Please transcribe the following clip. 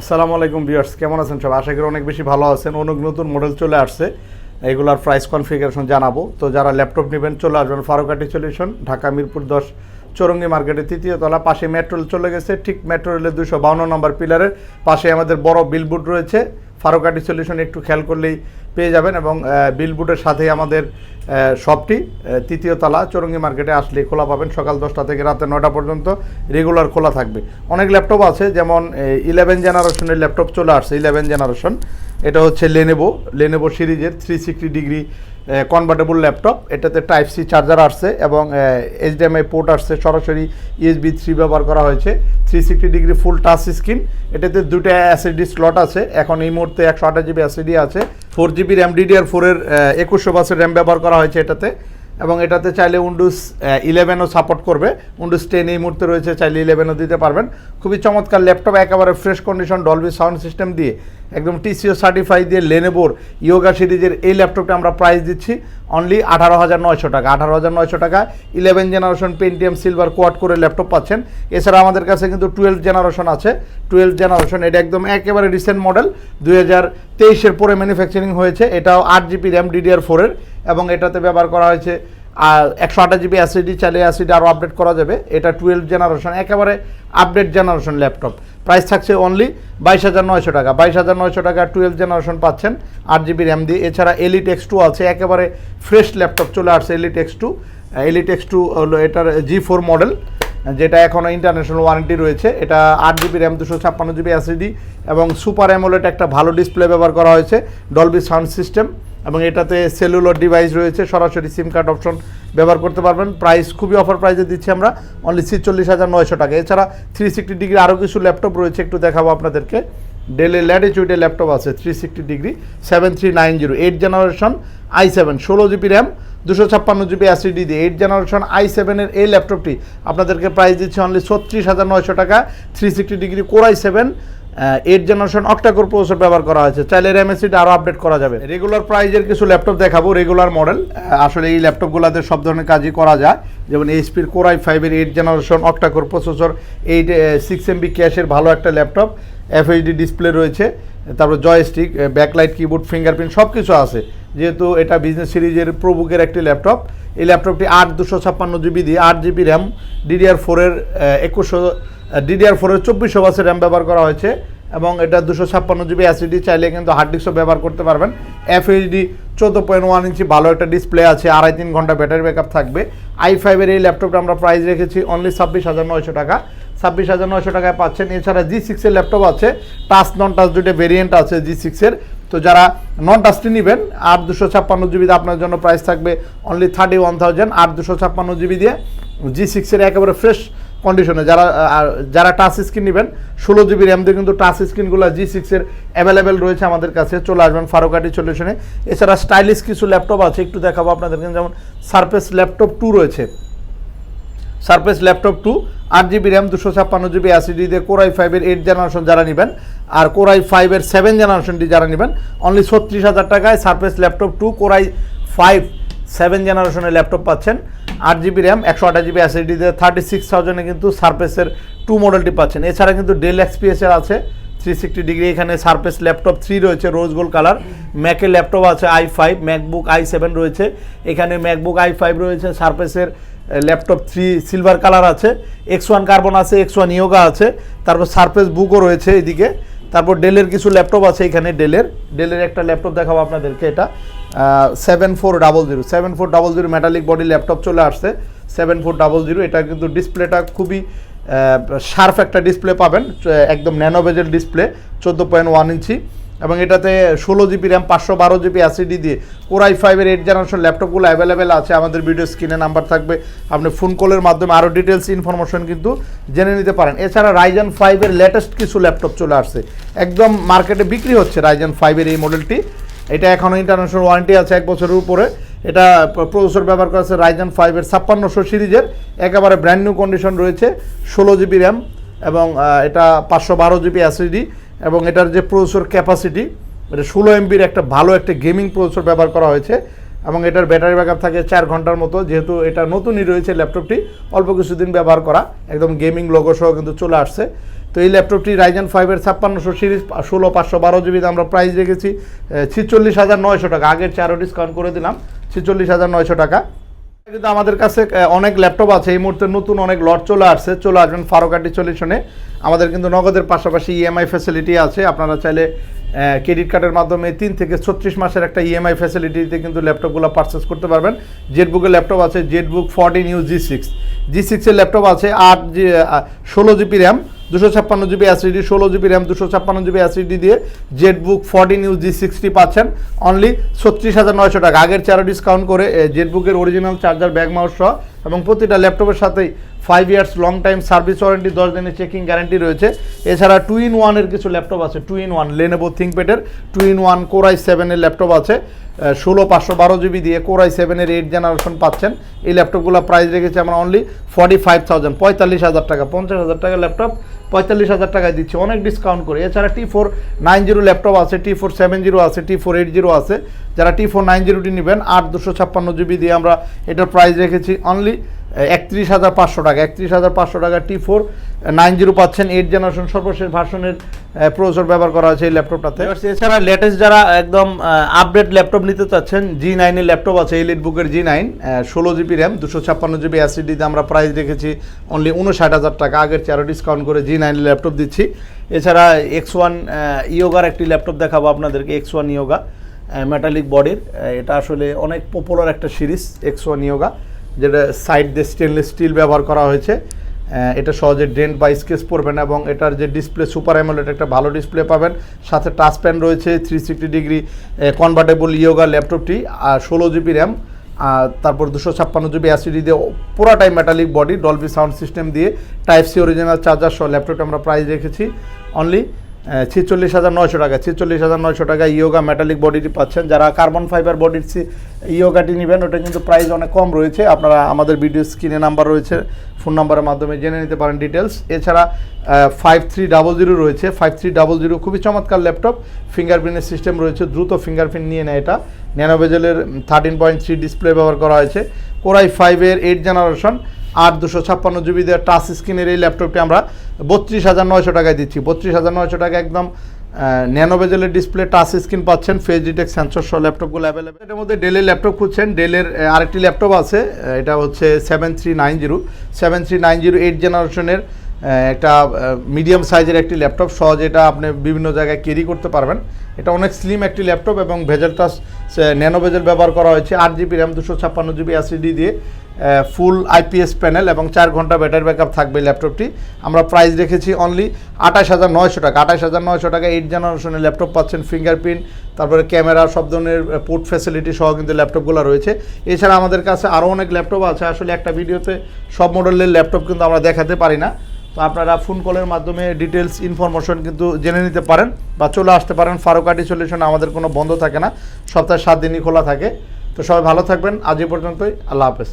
আসসালামু আলাইকুম ভিউয়ার্স, কেমন আছেন সব আশা করি অনেক বেশি ভালো আছেন। অনেক নতুন মডেল চলে আসছে। এগুলার প্রাইস কনফিগারেশন জানাব। তো যারা ল্যাপটপ নেবেন, চলে আসবেন ফারুকাটি সলিউশন ঢাকা মিরপুর দশ, চৌরঙ্গি মার্কেটে তৃতীয় তলা পাশে মেট্রোল চলে গেছে। ঠিক মেট্রো রেলের দুশো বাউন্ন নম্বর পিলারের পাশে আমাদের বড় বিলবোর্ড রয়েছে। ফারুকাটি সলিউশন একটু খেয়াল করলেই পেয়ে যাবেন এবং বিলবোর্ডের সাথে আমাদের শপটি তৃতীয় তলা, চৌরঙ্গি মার্কেটে আসলে খোলা পাবেন সকাল দশটা থেকে রাতে নটা পর্যন্ত রেগুলার খোলা থাকবে। অনেক ল্যাপটপ আছে, যেমন ইলেভেন জেনারেশনের ল্যাপটপ চলে আসছে ইলেভেন জেনারেশন এটা হচ্ছে লেনেভো লেনেভো সিরিজের three sixty degree convertible laptop এটাতে টাইপ সি চার্জার আসছে এবং এইচডিএমআই পোর্ট আসছে, সরাসরি ইউএসবি থ্রি ব্যবহার করা হয়েছে three sixty degree full touch screen এটাতে দুটো অ্যাসিডি স্লট আছে, এখন এই মুহূর্তে একশো আঠাশ জিবি অ্যাসিডি আছে ফোর জিবি র্যাম ডিডিআর ফোরের একুশশো বাসের র্যাম ব্যবহার করা হয়েছে এটাতে। এবং এটাতে চাইলে উইন্ডোজ ইলেভেনও সাপোর্ট করবে। উইন্ডোজ টেন এই মুহূর্তে রয়েছে, চাইলে ইলেভেনও দিতে পারবেন। খুবই চমৎকার ল্যাপটপ একেবারে fresh condition Dolby sound system দিয়ে, একদম টিসিও সার্টিফাই দিয়ে লেনেবোর ইয়োগা সিরিজের এই ল্যাপটপটা আমরা প্রাইস দিচ্ছি অনলি আঠারো হাজার নয়শো টাকা। আঠারো হাজার নয়শো টাকা eleven generation Pentium silver quad করে ল্যাপটপ পাচ্ছেন। এছাড়া আমাদের কাছে কিন্তু টুয়েলভ জেনারেশন আছে। টুয়েলভ জেনারেশন এটা একদম একেবারে রিসেন্ট মডেল দুই হাজার তেইশের পরে ম্যানুফ্যাকচারিং হয়েছে। এটাও আট জিবি র্যাম ডিডিআর ফোরের এবং এটাতে ব্যবহার করা হয়েছে, আর একশো আঠাশ জিবি অ্যাসিডি চালিয়ে অ্যাসিডি আরও আপডেট করা যাবে। এটা টুয়েলভ জেনারেশন একেবারে আপডেট জেনারেশন ল্যাপটপ প্রাইস থাকছে অনলি বাইশ হাজার নয়শো টাকা। বাইশ হাজার নয়শো টাকা টুয়েলভ জেনারেশন পাচ্ছেন, আট জিবি র্যাম দিয়ে। এছাড়া এলিট এক্স টু আছে, একেবারে ফ্রেশ ল্যাপটপ চলে আসছে Elite X two Elite X two হলো এটার জি ফোর মডেল যেটা এখনও ইন্টারন্যাশনাল ওয়ারেন্টি রয়েছে, এটা আট জিবি র্যাম দুশো ছাপ্পান্ন জিবি এসিডি এবং সুপার অ্যামোলেট একটা ভালো ডিসপ্লে ব্যবহার করা হয়েছে ডলবি সাউন্ড সিস্টেম এবং এটাতে সেলুলার ডিভাইস রয়েছে, সরাসরি সিম কার্ড অপশন ব্যবহার করতে পারবেন। প্রাইস খুবই অফার প্রাইসে দিচ্ছি আমরা অনলি ছিচল্লিশ হাজার নয়শো টাকা। এছাড়া থ্রি সিক্সটি ডিগ্রি আরও কিছু ল্যাপটপ রয়েছে, একটু দেখাবো আপনাদেরকে। ডেলের ল্যাটিচিউডের ল্যাপটপ আছে three sixty degree seven three nine zero eight generation i seven ষোলো জিবি র্যাম দুশো ছাপ্পান্ন জিবি অ্যাসিডি দিয়ে এইট জেনারেশন আই সেভেনের এই ল্যাপটপটি আপনাদেরকে প্রাইস দিচ্ছে অনলি ছত্রিশ হাজার নয়শো টাকা three sixty degree core i seven eight generation octa core processor ব্যবহার করা হয়েছে। চাইলে র্যাম এসিটা আরও আপডেট করা যাবে। রেগুলার প্রাইজের কিছু ল্যাপটপ দেখাবো রেগুলার মডেল আসলে এই ল্যাপটপগুলোতে সব ধরনের কাজই করা যায়। যেমন এইচপির কোরাই ফাইভের eight generation octa core processor eight six MB ক্যাশের ভালো একটা ল্যাপটপ এফএইচডি ডিসপ্লে রয়েছে, তারপর জয়স্টিক ব্যাকলাইট কিবোর্ড ফিঙ্গারপ্রিন্ট সব কিছু আছে। যেহেতু এটা বিজনেস সিরিজের প্রবুকের একটি ল্যাপটপ এই ল্যাপটপটি আট দুশো ছাপ্পান্ন জিবি দিয়ে আট জিবি র্যাম ডিডিআর ফোরের একুশশো ডিডিআর ফোরের চব্বিশশো বাসের র্যাম ব্যবহার করা হয়েছে এবং এটা দুশো ছাপ্পান্ন জিবি অ্যাসিডি চাইলে কিন্তু হার্ড ডিস্কও ব্যবহার করতে পারবেন। এফএইচডি চোদ্দ পয়েন্ট ওয়ান ইঞ্চি ভালো একটা ডিসপ্লে আছে, আড়াই তিন ঘণ্টা ব্যাটারি ব্যাকআপ থাকবে। আই ফাইভের এই ল্যাপটপটা আমরা প্রাইস রেখেছি অনলি ছাব্বিশ হাজার নয়শো টাকা। ছাব্বিশ হাজার নয়শো টাকায় পাচ্ছেন। এছাড়া জি সিক্সের ল্যাপটপ আছে টাচ নন টাচ দুটো ভেরিয়েন্ট আছে জি সিক্সের তো যারা নন টাচটি নেবেন, আট দুশো ছাপ্পান্ন জিবিতে আপনার জন্য প্রাইস থাকবে অনলি থার্টি ওয়ান থাউজেন্ড আট দুশো ছাপ্পান্ন জিবি দিয়ে। জি সিক্সের একেবারে ফ্রেশ কন্ডিশনে যারা যারা টাচ স্ক্রিন নেবেন, ষোলো জিবি র্যাম দিয়ে কিন্তু টাচ স্ক্রিনগুলো জি সিক্সের অ্যাভেলেবেল রয়েছে আমাদের কাছে। চলে আসবেন ফারুকাটি সলিউশনে এছাড়া স্টাইলিশ কিছু ল্যাপটপ আছে, একটু দেখাবো আপনাদেরকে। যেমন সারফেস ল্যাপটপ টু রয়েছে। সারফেস ল্যাপটপ টু আট জিবি র্যাম দুশো ছাপ্পান্ন জিবি অ্যাসিডি দিয়ে কোরাই ফাইভের এইট জেনারেশন যারা নেবেন, আর কোরাই ফাইভের সেভেন জেনারেশনটি যারা নেবেন অনলি ছত্রিশ হাজার টাকায় Surface laptop two core i five seven জেনারেশনের ল্যাপটপ পাচ্ছেন। আট জিবি র্যাম একশো আঠাশ জিবি অ্যাসিডি দিয়ে থার্টি সিক্স থাউজেন্ডে কিন্তু সারফেসের টু মডেলটি পাচ্ছেন। এছাড়া কিন্তু ডেল এক্সপিএসের আছে থ্রি সিক্সটি ডিগ্রি এখানে সারফেস ল্যাপটপ থ্রি রয়েছে রোজ গোল্ড কালার ম্যাকের ল্যাপটপ আছে i five MacBook i seven রয়েছে, এখানে ম্যাকবুক আই ফাইভ রয়েছে, সারফেসের ল্যাপটপ থ্রি সিলভার কালার আছে এক্স ওয়ান কার্বন আছে এক্স ওয়ান ইয়োগা আছে, তারপর সারফেস বুকও রয়েছে এদিকে, তারপর ডেলের কিছু ল্যাপটপ আছে এখানে ডেলের ডেলের একটা ল্যাপটপ দেখাবো আপনাদেরকে এটা seven four double zero seven four double zero metallic body laptop চলে আসছে সেভেন ফোর ডাবল জিরো এটা কিন্তু ডিসপ্লেটা খুবই শার্প একটা ডিসপ্লে পাবেন, একদম ন্যানোবেজেল ডিসপ্লে চোদ্দ পয়েন্ট ওয়ান ইঞ্চি এবং এটাতে ষোলো জিবি র্যাম, পাঁচশো বারো জিবি অ্যাসিডি দিয়ে কোরাই ফাইভের এইট জেনারেশন ল্যাপটপগুলো অ্যাভেলেবেল আছে। আমাদের ভিডিও স্ক্রিনে নাম্বার থাকবে। আপনি ফোন কলের মাধ্যমে আরও ডিটেলস ইনফরমেশন কিন্তু জেনে নিতে পারেন। এছাড়া রাইজন ফাইভের লেটেস্ট কিছু ল্যাপটপ চলে আসছে। একদম মার্কেটে বিক্রি হচ্ছে রাইজন ফাইভের এই মডেলটি এটা এখনও ইন্টারন্যাশনাল ওয়ারেন্টি আছে এক বছরের উপরে। এটা প্রসেসর ব্যবহার করা আছে রাইজন ফাইভের ছাপ্পান্নশো সিরিজের। একেবারে ব্র্যান্ড নিউ কন্ডিশন রয়েছে। ষোলো জিবি র্যাম এবং এটা পাঁচশো বারো জিবি অ্যাসিডি এবং এটার যে প্রসেসর ক্যাপাসিটি এটা ষোলো এমবির একটা ভালো একটা গেমিং প্রসেসর ব্যবহার করা হয়েছে এবং এটার ব্যাটারি ব্যাকআপ থাকে চার ঘণ্টার মতো, যেহেতু এটা নতুনই রয়েছে ল্যাপটপটি অল্প কিছুদিন ব্যবহার করা, একদম গেমিং লোগো সহ কিন্তু চলে আসছে। তো এই ল্যাপটপটি রাইজেন ফাইভের ছাপ্পান্নশো সিরিজ, ষোলো, পাঁচশো, বারো জিবিতে আমরা প্রাইস রেখেছি ছিচল্লিশ হাজার নয়শো টাকা। আগের চেয়ে ডিসকাউন্ট করে দিলাম, ছিচল্লিশ হাজার নয়শো টাকা। কিন্তু আমাদের কাছে অনেক ল্যাপটপ আছে। এই মুহূর্তে নতুন অনেক লট চলে আসছে। চলে আসবেন ফারোকাটি সলিউশনে। আমাদের কিন্তু নগদের পাশাপাশি ইএমআই ফ্যাসিলিটি আছে। আপনারা চাইলে ক্রেডিট কার্ডের মাধ্যমে তিন থেকে ছত্রিশ মাসের একটা ইএমআই ফ্যাসিলিটিতে কিন্তু ল্যাপটপগুলো পারচেস করতে পারবেন। জেটবুকের ল্যাপটপ আছে Jetbook fourteen U G six G সিক্সের ল্যাপটপ আছে, আট জি ষোলো জিবি র্যাম দুশো ছাপ্পান্ন জিবি অ্যাসিডি ষোলো জিবি র্যাম দুশো ছাপ্পান্ন জিবি অ্যাসিডি দিয়ে Jetbook fourteen U G sixty পাচ্ছেন। অনলি ছত্রিশ হাজার নয়শো টাকা। আগের চারো ডিসকাউন্ট করে জেটবুকের অরিজিনাল চার্জার ব্যাগ মাউস সহ এবং প্রতিটা ল্যাপটপের সাথেই five years long time service warranty দশ দিনের চেকিং গ্যারান্টি রয়েছে। এছাড়া টু ইন ওয়ানের কিছু ল্যাপটপ আছে। Two in one Lenovo থিঙ্কপ্যাডের two in one core i সেভেনের ল্যাপটপ আছে। ষোলো পাঁচশো বারো জিবি দিয়ে কোরাই সেভেনের এইট জেনারেশন পাচ্ছেন। এই ল্যাপটপগুলো প্রাইস রেখেছে আমরা অনলি ফর্টি ফাইভ থাউজেন্ড পঁয়তাল্লিশ হাজার টাকা, পঞ্চাশ হাজার টাকা ল্যাপটপ। পঁয়তাল্লিশ হাজার টাকায় দিচ্ছি। অনেক ডিসকাউন্ট করে। এছাড়া T four nine zero laptop আছে টি ফোর সেভেন জিরো আছে টি ফোর এইট জিরো আছে। যারা টি ফোর নাইন জিরোটি নেবেন, আট দুশো ছাপ্পান্ন জিবি দিয়ে আমরা এটার প্রাইস রেখেছি অনলি একত্রিশ হাজার পাঁচশো টাকা। একত্রিশ হাজার পাঁচশো টাকা টি ফোর নাইন জিরো পাচ্ছেন এইট জেনারেশন সর্বশেষ ভার্সনের প্রসেসর ব্যবহার করা হয়েছে এই ল্যাপটপটাতে। এছাড়া লেটেস্ট যারা একদম আপডেট ল্যাপটপ নিতে চাচ্ছেন জি নাইনের ল্যাপটপ আছে এলিট বুকের জি নাইন ষোলো জিবি র্যাম দুশো ছাপ্পান্ন জিবি অ্যাসিডিতে আমরা প্রাইস রেখেছি অনলি উনষাট হাজার টাকা। আগের চেয়ে ডিসকাউন্ট করে জি নাইনের ল্যাপটপ দিচ্ছি। এছাড়া এক্স ওয়ান ইয়োগার একটি ল্যাপটপ দেখাবো আপনাদেরকে এক্স ওয়ান ইয়োগা মেটালিক বডির এটা আসলে অনেক পপুলার একটা সিরিজ এক্স ওয়ান ইয়োগা যেটা সাইড দিয়ে স্টেনলেস স্টিল ব্যবহার করা হয়েছে। এটা সহজে ডেন্ট বা স্কেচ পড়বে না এবং এটার যে ডিসপ্লে সুপার অ্যামোলেড, একটা ভালো ডিসপ্লে পাবেন। সাথে টাচ প্যান রয়েছে three sixty degree convertible Yoga ল্যাপটপটি আর ষোলো জিবি র্যাম তারপর দুশো ছাপ্পান্ন জিবি অ্যাসিডি দিয়ে পুরাটাই metallic body Dolby sound system দিয়ে টাইপ সি অরিজিনাল চার্জার সহ ল্যাপটপটা আমরা প্রাইস রেখেছি। অনলি ছিচল্লিশ হাজার নয়শো টাকা। ছিচল্লিশ হাজার নয়শো টাকা ইয়োগা মেটালিক বডিটি পাচ্ছেন। যারা কার্বন ফাইবার বডির ইয়োগাটি নেবেন, ওটা কিন্তু প্রাইস অনেক কম রয়েছে। আপনারা আমাদের ভিডিও স্ক্রিনে নাম্বার রয়েছে ফোন নাম্বারের মাধ্যমে জেনে নিতে পারেন ডিটেলস এছাড়া ফাইভ থ্রি ডাবল জিরো রয়েছে। ফাইভ থ্রি ডাবল জিরো খুবই চমৎকার ল্যাপটপ ফিঙ্গারপ্রিন্টের সিস্টেম রয়েছে। দ্রুত ফিঙ্গারপ্রিন্ট নিয়ে নেয় এটা। ন্যানোভেজেলের থার্টিন পয়েন্ট থ্রি ডিসপ্লে ব্যবহার করা হয়েছে। কোরাই ফাইভের এইট জেনারেশন আট দুশো ছাপ্পান্ন জিবিদের টাচ স্ক্রিনের এই ল্যাপটপটি আমরা বত্রিশ হাজার নয়শো টাকায় দিচ্ছি। বত্রিশ হাজার নয়শো টাকা একদম ন্যানোভেজেলের ডিসপ্লে টাচ স্ক্রিন পাচ্ছেন ফেস ডিটেক সেন্সর সহ ল্যাপটপগুলো অ্যাভেলেবেল এটার মধ্যে ডেলের ল্যাপটপ খুঁজছেন। ডেলের আরেকটি ল্যাপটপ আছে এটা হচ্ছে seven three nine zero seven three nine zero eight জেনারেশনের একটা মিডিয়াম সাইজের একটি ল্যাপটপ সহজে এটা আপনি বিভিন্ন জায়গায় ক্যারি করতে পারবেন। এটা অনেক স্লিম একটি ল্যাপটপ এবং ভেজেল টাচ ন্যানো ভেজেল ব্যবহার করা হয়েছে। আট জিবি র্যাম দুশো ছাপ্পান্ন জিবি অ্যাসিডি দিয়ে ফুল আইপিএস প্যানেল এবং চার ঘণ্টা ব্যাটারি ব্যাকআপ থাকবে ল্যাপটপটি আমরা প্রাইস রেখেছি অনলি আঠাশ হাজার নয়শো টাকা। আঠাশ হাজার নয়শো টাকা এইট জেনারেশনের ল্যাপটপ পাচ্ছেন ফিঙ্গারপ্রিন্ট তারপরে ক্যামেরা সব ধরনের পোর্ট ফ্যাসিলিটি সহ কিন্তু ল্যাপটপগুলো রয়েছে। এছাড়া আমাদের কাছে আরও অনেক ল্যাপটপ আছে। আসলে একটা ভিডিওতে সব মডেলের ল্যাপটপ কিন্তু আমরা দেখাতে পারি না। তো আপনারা ফোন কলের মাধ্যমে ডিটেলস ইনফরমেশন কিন্তু জেনে নিতে পারেন বা চলে আসতে পারেন। ফারুকাটি সলিউশন আমাদের কোনো বন্ধ থাকে না। সপ্তাহে সাত দিনই খোলা থাকে। তো সবাই ভালো থাকবেন। আজ পর্যন্তই। আল্লাহ হাফেজ।